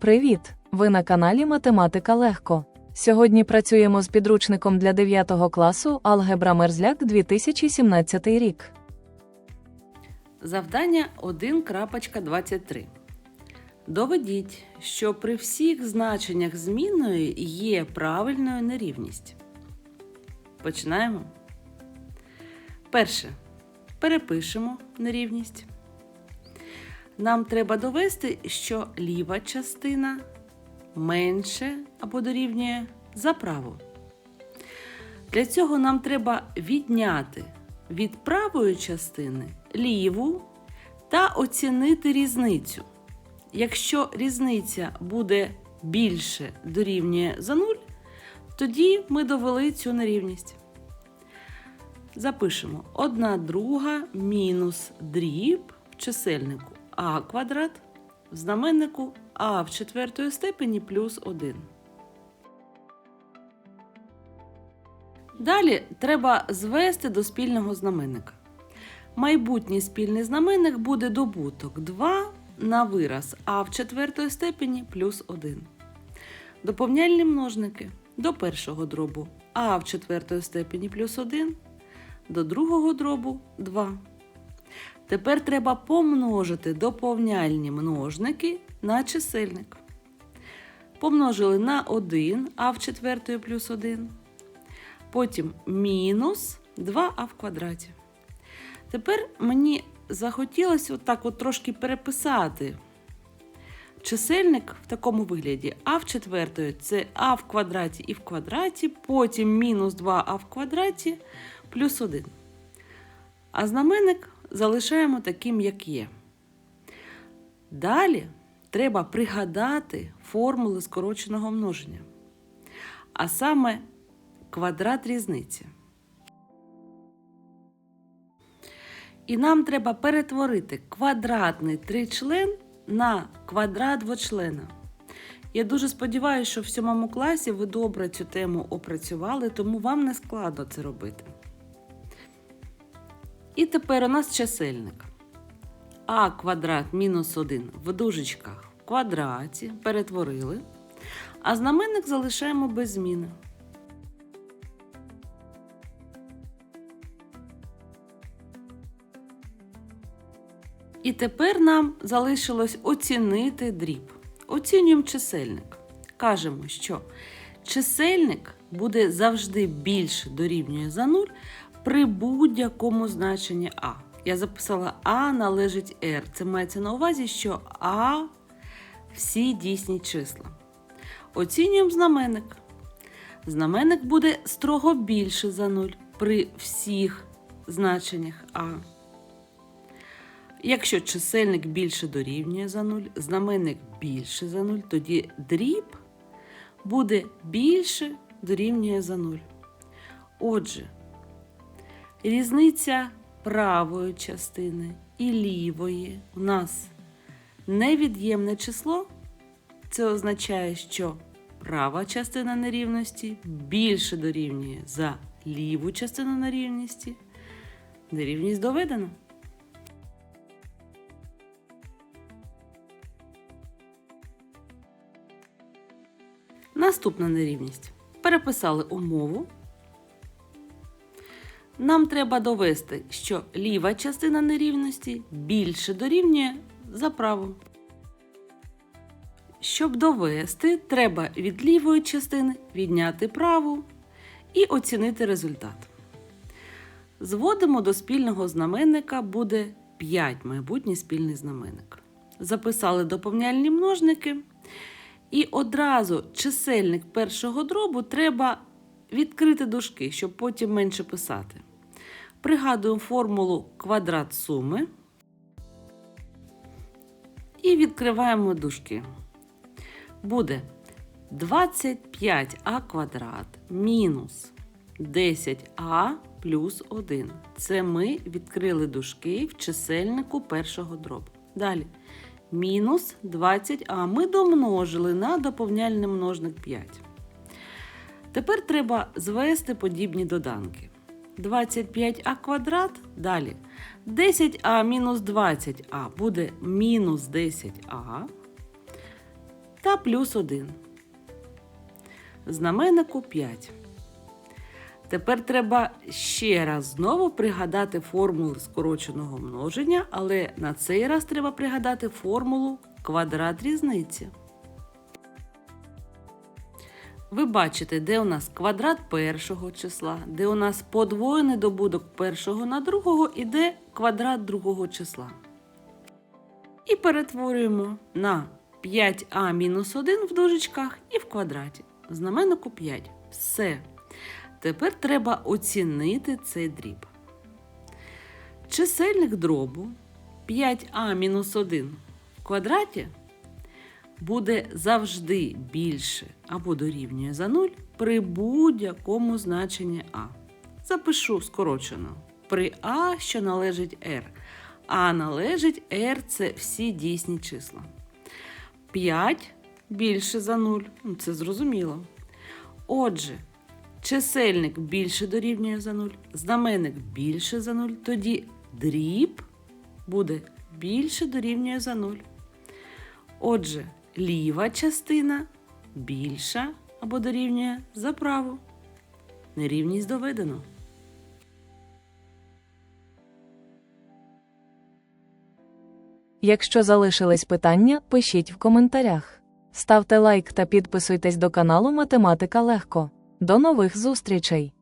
Привіт! Ви на каналі Математика Легко. Сьогодні працюємо з підручником для 9 класу Алгебра Мерзляк 2017 рік. Завдання 1.23. Доведіть, що при всіх значеннях змінної є правильною нерівність. Починаємо. Перше. Перепишемо нерівність. Нам треба довести, що ліва частина менше або дорівнює за праву. Для цього нам треба відняти від правої частини ліву та оцінити різницю. Якщо різниця буде більше дорівнює за 0, тоді ми довели цю нерівність. Запишемо 1 друга мінус дріб в чисельнику а квадрат, в знаменнику а в четвертої степені плюс 1. Далі треба звести до спільного знаменника. Майбутній спільний знаменник буде добуток 2 на вираз а в четвертої степені плюс 1. Доповняльні множники до першого дробу а в четвертої степені плюс 1, до другого дробу 2. Тепер треба помножити доповняльні множники на чисельник. Помножили на 1 а в четвертої плюс 1. Потім мінус 2а в квадраті. Тепер мені захотілося отак от трошки переписати чисельник в такому вигляді а в четвертої це а в квадраті і в квадраті, потім мінус 2а в квадраті плюс 1. А знаменник залишаємо таким, як є. Далі треба пригадати формули скороченого множення, а саме квадрат різниці. І нам треба перетворити квадратний тричлен на квадрат двочлена. Я дуже сподіваюся, що в сьомому класі ви добре цю тему опрацювали, тому вам не складно це робити. І тепер у нас чисельник. А квадрат мінус 1 в дужечках в квадраті перетворили, а знаменник залишаємо без зміни. І тепер нам залишилось оцінити дріб. Оцінюємо чисельник. Кажемо, що чисельник буде завжди більше дорівнює за 0 при будь-якому значенні А. Я записала А належить R. Це мається на увазі, що А всі дійсні числа. Оцінюємо знаменник. Знаменник буде строго більше за 0 при всіх значеннях А. Якщо чисельник більше дорівнює за 0, знаменник більше за 0, тоді дріб буде більше дорівнює за 0. Отже, різниця правої частини і лівої у нас невід'ємне число. Це означає, що права частина нерівності більше дорівнює за ліву частину нерівності. Нерівність доведена. Наступна нерівність. Переписали умову. Нам треба довести, що ліва частина нерівності більше дорівнює за праву. Щоб довести, треба від лівої частини відняти праву і оцінити результат. Зводимо до спільного знаменника буде 5 майбутній спільний знаменник. Записали доповняльні множники. І одразу чисельник першого дробу треба відкрити дужки, щоб потім менше писати. Пригадуємо формулу квадрат суми і відкриваємо дужки. Буде 25а квадрат мінус 10а плюс 1. Це ми відкрили дужки в чисельнику першого дробу. Далі мінус 20а ми домножили на доповняльний множник 5. Тепер треба звести подібні доданки. 25а квадрат, далі 10а мінус 20а буде мінус 10а. та плюс 1. Знаменнику 5. Тепер треба ще раз знову пригадати формулу скороченого множення, але на цей раз треба пригадати формулу квадрат різниці. Ви бачите, де у нас квадрат першого числа, де у нас подвоєний добуток першого на другого і де квадрат другого числа. І перетворюємо на 5а-1 в дужечках і в квадраті. Знаменнику 5. Все. Тепер треба оцінити цей дріб. Чисельник дробу 5а-1 в квадраті буде завжди більше або дорівнює за 0 при будь-якому значенні а. Запишу скорочено. При а, що належить r. А належить r це всі дійсні числа. 5 більше за 0. Ну, Це зрозуміло. Отже, чисельник більше дорівнює за 0, знаменник більше за 0, тоді дріб буде більше дорівнює за 0. Отже, ліва частина більша або дорівнює за праву. Нерівність доведено. Якщо залишились питання, пишіть в коментарях. Ставте лайк та підписуйтесь до каналу Математика Легко. До нових зустрічей!